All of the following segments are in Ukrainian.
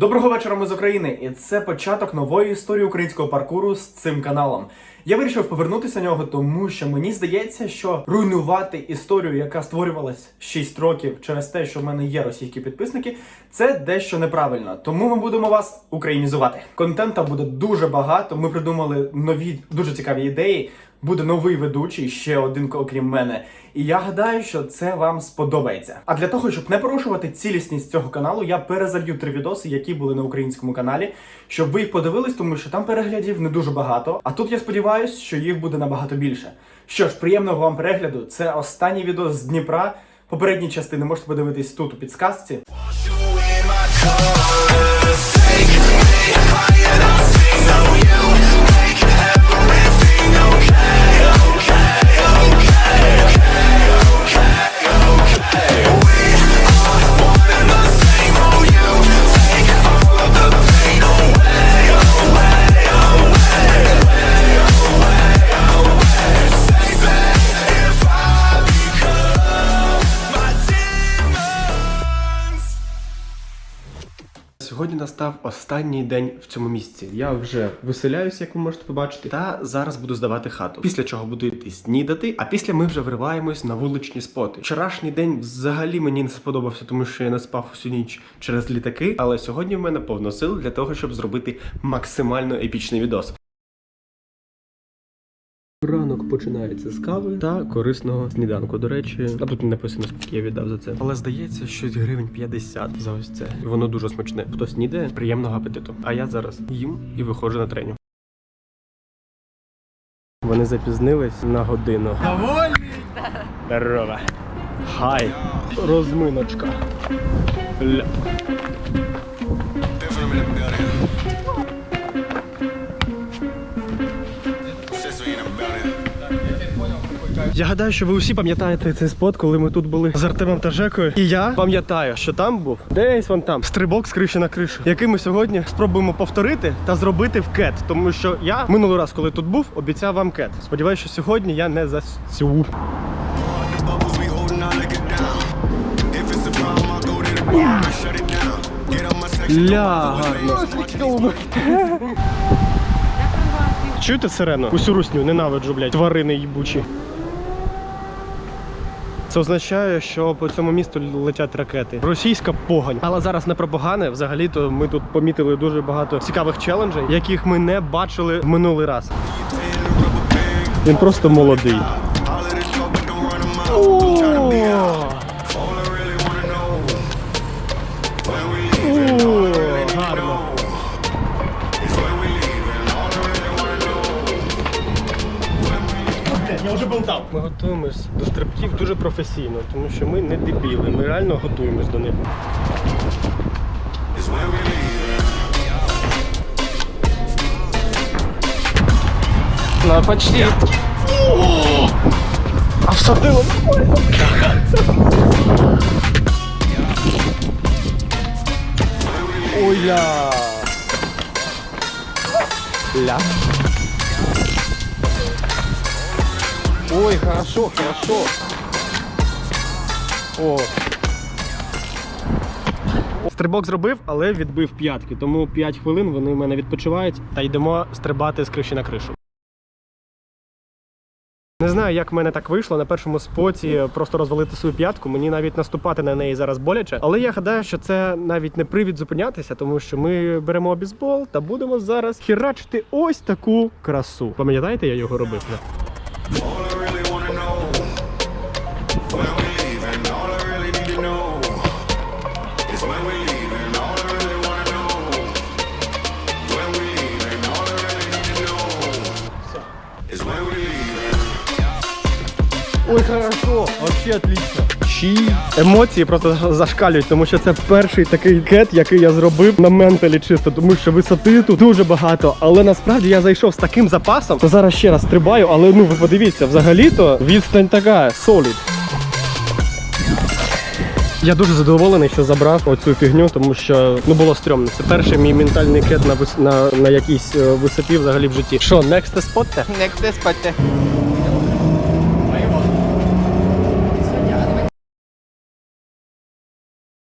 Доброго вечора, ми з України, і це початок нової історії українського паркуру з цим каналом. Я вирішив повернутися на нього, тому що мені здається, що руйнувати історію, яка створювалась 6 років через те, що в мене є російські підписники, це дещо неправильно. Тому ми будемо вас українізувати. Контента буде дуже багато. Ми придумали нові дуже цікаві ідеї. Буде новий ведучий, ще один окрім мене. І я гадаю, що це вам сподобається. А для того, щоб не порушувати цілісність цього каналу, я перезалью три відоси, які були на українському каналі, щоб ви їх подивились, тому що там переглядів не дуже багато. А тут я сподіваюся, що їх буде набагато більше. Що ж, приємного вам перегляду. Це останній відео з Дніпра. Попередні частини можете подивитись тут у підсказці. Сьогодні настав останній день в цьому місці. Я вже виселяюсь, як ви можете побачити, та зараз буду здавати хату. Після чого буду йти снідати, а після ми вже вриваємось на вуличні споти. Вчорашній день взагалі мені не сподобався, тому що я не спав усю ніч через літаки. Але сьогодні в мене повно сил для того, щоб зробити максимально епічний відос. Ранок починається з кави та корисного сніданку. До речі, а тут не написано, скільки я віддав за це. Але здається, щось гривень 50 за ось це. Воно дуже смачне. Хто снідає, приємного апетиту. А я зараз їм і виходжу на треню. Вони запізнились на годину. Довольний? Здорово. Хай. Розминочка. Ля. Я гадаю, що ви усі пам'ятаєте цей спот, коли ми тут були з Артемом та Жекою. І я пам'ятаю, що там був десь вон там стрибок з криші на кришу, який ми сьогодні спробуємо повторити та зробити в кет. Тому що я минулий раз, коли тут був, обіцяв вам кет. Сподіваюся, що сьогодні я не section. Ля, гарно. Чуєте сирену? Усю русню ненавиджу, блядь, тварини їбучі. Це означає, що по цьому місту летять ракети. Російська погань. Але зараз не про погане. Взагалі-то ми тут помітили дуже багато цікавих челенджей, яких ми не бачили в минулий раз. Він просто молодий. All Я вже болтав. Ми готуємось до стрибків дуже професійно, тому що ми не дебіли. Ми реально готуємось до них. Ну, почти. А всадило. Ой-ля. Ля. Ой, хорошо, хорошо. О. Стрибок зробив, але відбив п'ятки. Тому 5 хвилин вони в мене відпочивають та йдемо стрибати з криші на кришу. Не знаю, як в мене так вийшло на першому споті просто розвалити свою п'ятку. Мені навіть наступати на неї зараз боляче. Але я гадаю, що це навіть не привід зупинятися, тому що ми беремо бейсбол та будемо зараз херачити ось таку красу. Пам'ятаєте, я його робив? Хорошо, вообще отлично. Чі емоції просто зашкалюють, тому що це перший такий кет, який я зробив на менталі чисто, тому що висоти тут дуже багато. Але насправді я зайшов з таким запасом, то зараз ще раз стрибаю, але ну ви подивіться, взагалі-то відстань така солід. Я дуже задоволений, що забрав оцю фігню, тому що ну було стрьомно. Це перший мій ментальний кет на вис... на, на якійсь е, висоті взагалі в житті. Що, next spot? Next спати.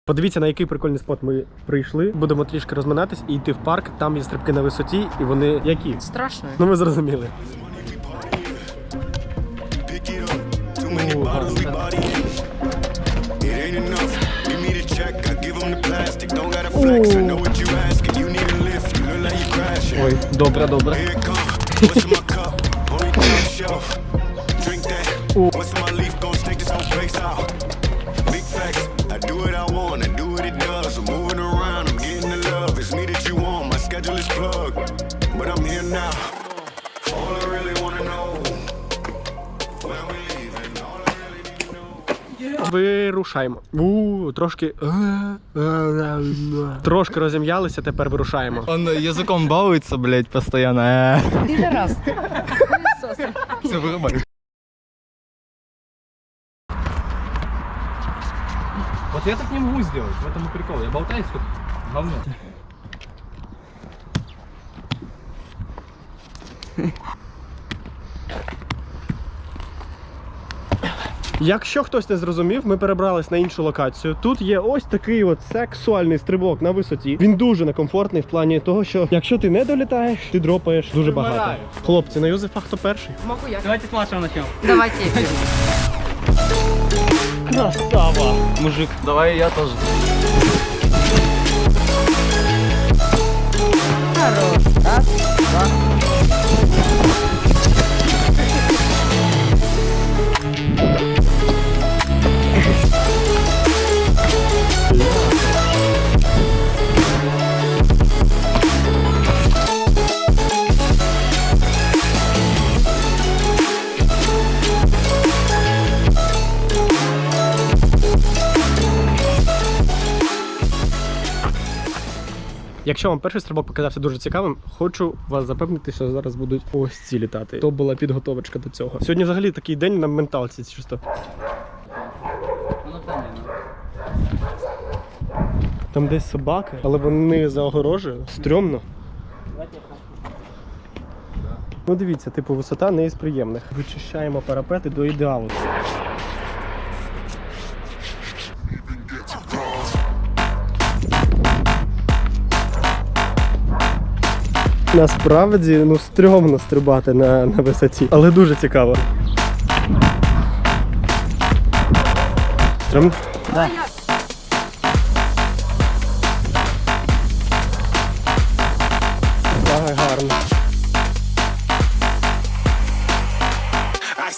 Подивіться, на який прикольний спот ми прийшли. Будемо трішки розминатись і йти в парк. Там є стрибки на висоті, і вони які? Страшно. Ну ви зрозуміли. Too many bottles, we Вирушаємо. У, трошки. Трошки розім'ялися, тепер вирушаємо. Он языком балуется, блядь, постоянно. Э, Підарас. Все вырубай. Вот я так не могу сделать, в этом и прикол. Я болтаюсь как говно. Якщо хтось не зрозумів, ми перебрались на іншу локацію. Тут є ось такий от сексуальний стрибок на висоті. Він дуже некомфортний в плані того, що якщо ти не долітаєш, ти дропаєш дуже багато. Хлопці, на Юзефа хто перший? Могу я. Давайте с Машей начнем. Давайте. Красава! Мужик, давай я тоже. Хорош. Раз, Якщо вам перший стрибок показався дуже цікавим, хочу вас запевнити, що зараз будуть ось ці літати. То була підготовочка до цього. Сьогодні взагалі такий день на менталці чисто. Там десь собаки, але вони за огорожею. Стрьомно. Ну дивіться, типу, висота не із приємних. Вичищаємо парапети до ідеалу. Насправді, ну стрьомно стрибати на, на висоті, але дуже цікаво. Стрьомно? Так,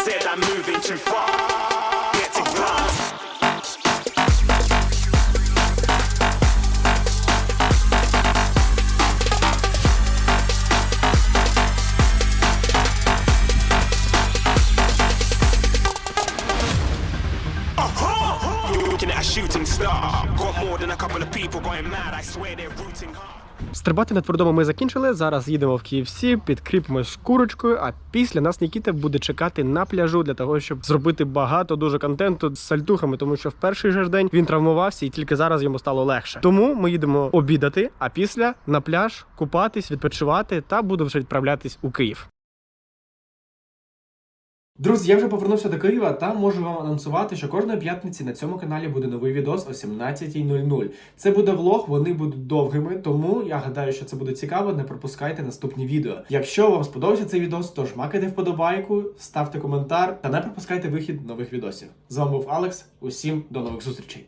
said I'm moving too far. Get to glass. Uh-huh. You're looking at a shooting star. Got more than a couple of people going mad. I swear they're rooting hard. Стрибати на твердому ми закінчили. Зараз їдемо в KFC, підкріпимось курочкою. А після нас Нікіта буде чекати на пляжу для того, щоб зробити багато дуже контенту з сальтухами, тому що в перший же день він травмувався і тільки зараз йому стало легше. Тому ми їдемо обідати, а після на пляж купатись, відпочивати та буду вже відправлятись у Київ. Друзі, я вже повернувся до Києва та можу вам анонсувати, що кожної п'ятниці на цьому каналі буде новий відос о 17.00. Це буде влог, вони будуть довгими, тому я гадаю, що це буде цікаво. Не пропускайте наступні відео. Якщо вам сподобався цей відос, то жмакайте вподобайку, ставте коментар та не пропускайте вихід нових відосів. З вами був Алекс. Усім до нових зустрічей.